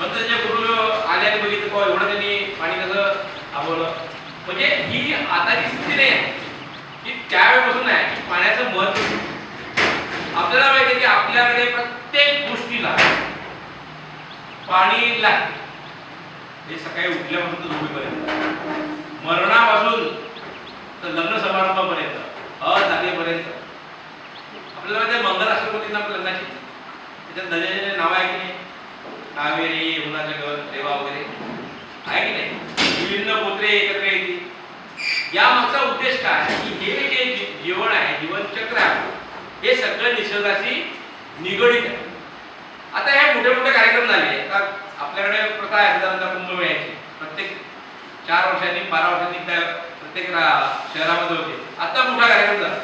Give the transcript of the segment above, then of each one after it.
मग जे गुरु आले आणि बघितलं "बुवा, एवढं त्यांनी पाणी कसं थांबवलं. म्हणजे ही आताची स्थिती नाही आहे की त्यावेळेपासून आहे की पाण्याचं महत्त्व आपल्याला माहिती आहे की आपल्याकडे प्रत्येक गोष्टीला पाणी लागते. म्हणजे हे सकाळी उठल्यापासून तर झोपेपर्यंत. मरणापासून तर लग्न समारंभापर्यंत अजागेपर्यंत आपल्याला माहिती आहे मंगल राष्ट्रपतींना आपल्या लग्नाची. त्याच्यात नद्याचे नाव आहे की नाही कावेरी यमुनाचं घर देवा वगैरे. आहे की नाही? विभिन्न गोत्रे एकत्र येतील. या मागचा उद्देश काय? की हे जे जीवन आहे जीवनचक्र आहे हे सगळं निसर्गाशी निगडीत आहे. आता हे मोठे मोठे कार्यक्रम झाले आता आपल्याकडे प्रथा आहे साधारणतः कुंभमेळ्याची प्रत्येक चार वर्षांनी बारा वर्षांनी त्या प्रत्येक शहरामध्ये होते. आता मोठा कार्यक्रम झाला.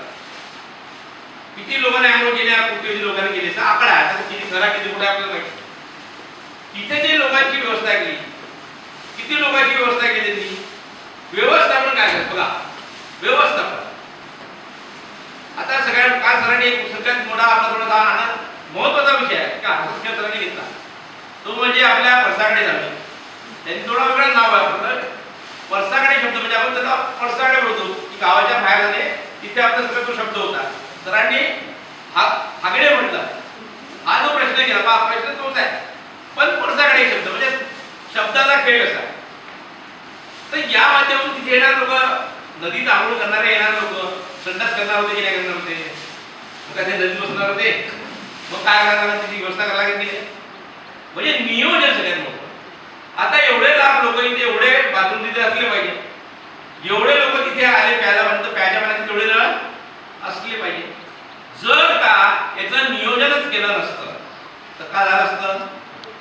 किती लोकांनी आंघोळ केल्या कुठे लोकांनी केले. असा आकडा आहे. किती घरा किती कुठे आपल्याला माहिती तिथे जे लोकांची व्यवस्था केली किती लोकांची व्यवस्था केली त्यांनी? व्यवस्थापन काय आहे बघा. व्यवस्थापन. आता सगळ्या काल सरांनी एक सगळ्यात मोठा आपला थोडा आनंद महत्त्वाचा विषय आहे का? हस्तक्षेप सरांनी घेतला. तो म्हणजे आपल्या परसाकडे झाला. त्यांनी थोडा वेगळं नाव वापरलं परसाकडे शब्द म्हणजे आपण त्याला परसाकडे बोलतो. की गावाच्या बाहेर जाणे तिथे आपला सगळा तो शब्द होता. सरांनी हा हागडे म्हटलं. हा जो प्रश्न केला प्रश्न तोच आहे. पण परसाकडे शब्द म्हणजे शब्दाचा खेळ असा. तर या माध्यमातून तिथे येणार लोक नदीत आंघोळ करणारे येणार लोक संडास करणार होते की नाही करणार होते. मग काय ते नदीत बसणार होते? मग काय करणार त्याची व्यवस्था करायला लागेल तिथे. म्हणजे नियोजन सगळ्यात मोठं आता एवढे लाख लोक इथे एवढे बाथरूम तिथे असले पाहिजे. एवढे लोक तिथे आले प्यायला म्हणतं प्यायच्या पाण्यात तेवढे नळ असले पाहिजे. जर का याचं नियोजनच केलं नसतं तर काय झालं असतं?